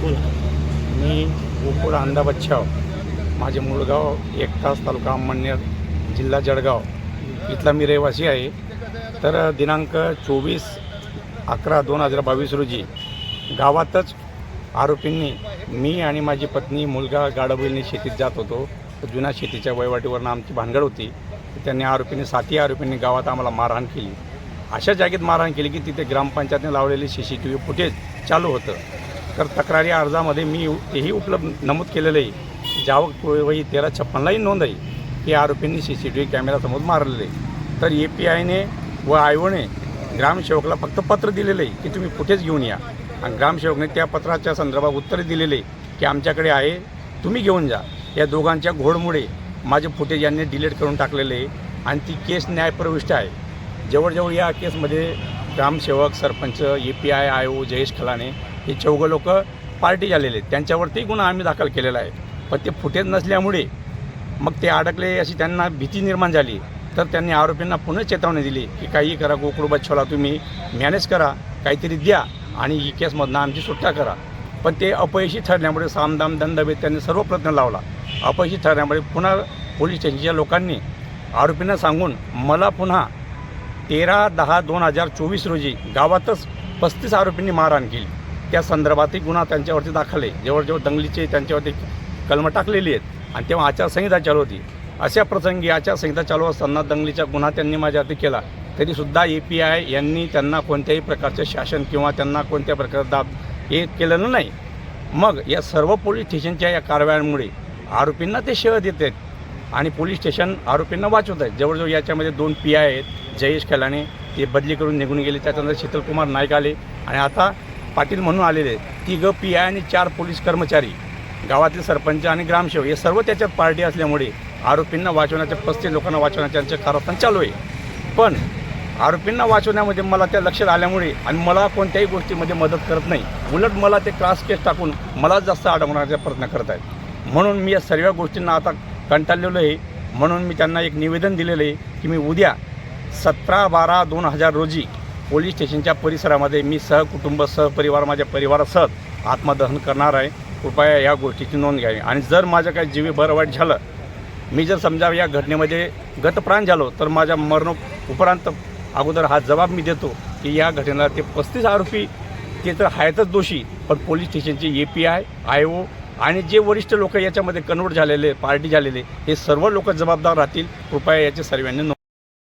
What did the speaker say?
बोला. मी गोकुळ अंदा बच्छाव. माझे मूळ गाव एकतास तालुका अंमळनेर जिल्हा जळगाव. इथला मी रहिवासी आहे. तर दिनांक चोवीस अकरा दोन हजार बावीस रोजी गावातच आरोपींनी मी आणि माझी पत्नी मुलगा गाडाबैलनी शेतीत जात होतो. जुन्या शेतीच्या वहिवाटीवरनं आमची भानगड होती. त्यांनी आरोपींनी सातही आरोपींनी गावात आम्हाला मारहाण केली. अशा जागेत मारहाण केली की तिथे ग्रामपंचायतने लावलेले C C T V footage चालू होतं. तर तक्रारी अर्जामध्ये मी तेही उपलब्ध नमूद केलेलं आहे. जावक वही तेरा छप्पनलाही नोंद आहे. की आरोपींनी सी सी टी व्ही कॅमेरासमोर मारलेले तर ए पी आयने व आयोने ग्रामसेवकला फक्त पत्र दिलेलं आहे की तुम्ही फुटेज घेऊन या. आणि ग्रामसेवकने त्या पत्राच्या संदर्भात उत्तर दिलेले आहे की आमच्याकडे आहे तुम्ही घेऊन जा. या दोघांच्या घोडमुळे माझे फुटेज यांनी डिलीट करून टाकलेले आहे. आणि ती केस न्यायप्रविष्ट आहे. जवळजवळ या केसमध्ये ग्रामसेवक sarpanch A P I I O Jayesh खलाने हे चौघं लोक पार्टी झालेले आहेत. त्यांच्यावरती गुन्हा आम्ही दाखल केलेला आहे. पण ते फुटेज नसल्यामुळे मग ते अडकले अशी त्यांना भीती निर्माण झाली. तर त्यांनी आरोपींना पुन्हा चेतावणी दिली की काही करा गोकुळ छोला तुम्ही मॅनेज करा काहीतरी द्या आणि ही केसमधनं आमची सुटका करा. पण ते अपयशी ठरल्यामुळे सामदाम दंडभेद त्यांनी सर्व प्रयत्न लावला. अपयशी ठरल्यामुळे पुन्हा पोलीस स्टेशनच्या लोकांनी आरोपींना सांगून मला पुन्हा तेरा दहा दोन हजार चोवीस रोजी गावातच पस्तीस आरोपींनी मारहाण केली. त्या संदर्भातही गुन्हा त्यांच्यावरती दाखल आहे. जेव्हा दंगलीचे त्यांच्यावरती कलमं टाकलेली आहेत आणि तेव्हा आचारसंहिता चालू होती. अशा प्रसंगी आचारसंहिता चालू असताना दंगलीचा गुन्हा त्यांनी माझ्यावरती केला. तरीसुद्धा ए पी आय यांनी त्यांना कोणत्याही प्रकारचं शासन किंवा त्यांना कोणत्या प्रकारचा दाब हे केलेलं नाही. मग या सर्व पोलीस स्टेशनच्या या कारवायांमुळे आरोपींना ते शह देत आहेत आणि पोलीस स्टेशन आरोपींना वाचवत आहेत. जवळजवळ याच्यामध्ये दोन पी आय आहेत जयेश खलाने ते बदली करून निघून गेले. त्याच्यानंतर शीतलकुमार नाईक आले आणि आता पाटील म्हणून आलेले आहेत. तिघं पी आय आणि चार पोलीस कर्मचारी गावातील सरपंच आणि ग्रामसेवक हे सर्व त्याच्यात पार्टी असल्यामुळे आरोपींना वाचवण्याच्या पस्तीस लोकांना वाचवण्याचे त्यांचे कारस्थान चालू आहे. पण आरोपींना वाचवण्यामध्ये मला त्या लक्षात आल्यामुळे आणि मला कोणत्याही गोष्टीमध्ये मदत करत नाही. उलट मला ते क्रास केस टाकून मला जास्त अडवण्याचा प्रयत्न करत आहेत म्हणून मी या सर्व गोष्टींना आता कंटाळलेलो आहे. म्हणून मी त्यांना एक निवेदन दिलेलं आहे की मी उद्या सतरा बारा दोन हजार रोजी पोलीस स्टेशनच्या परिसरामध्ये मी सहकुटुंब सहपरिवार माझ्या परिवारासह आत्मदहन करणार आहे. कृपया या गोष्टीची नोंद घ्यावी. आणि जर माझं काही जीवी बरं वाईट झालं मी जर समजा या घटनेमध्ये गतप्राण झालो तर माझ्या मरण उपरांत अगोदर हा जबाब मी देतो की या घटनेला ते पस्तीस आरोपी ते तर आहेतच दोषी पण पोलीस स्टेशनचे A P I I O आणि जे वरिष्ठ लोक याच्यामध्ये कन्वर्ट झालेले पार्टी झालेले हे सर्व लोक जबाबदार राहतील. कृपया याचे सर्वांनी नोंद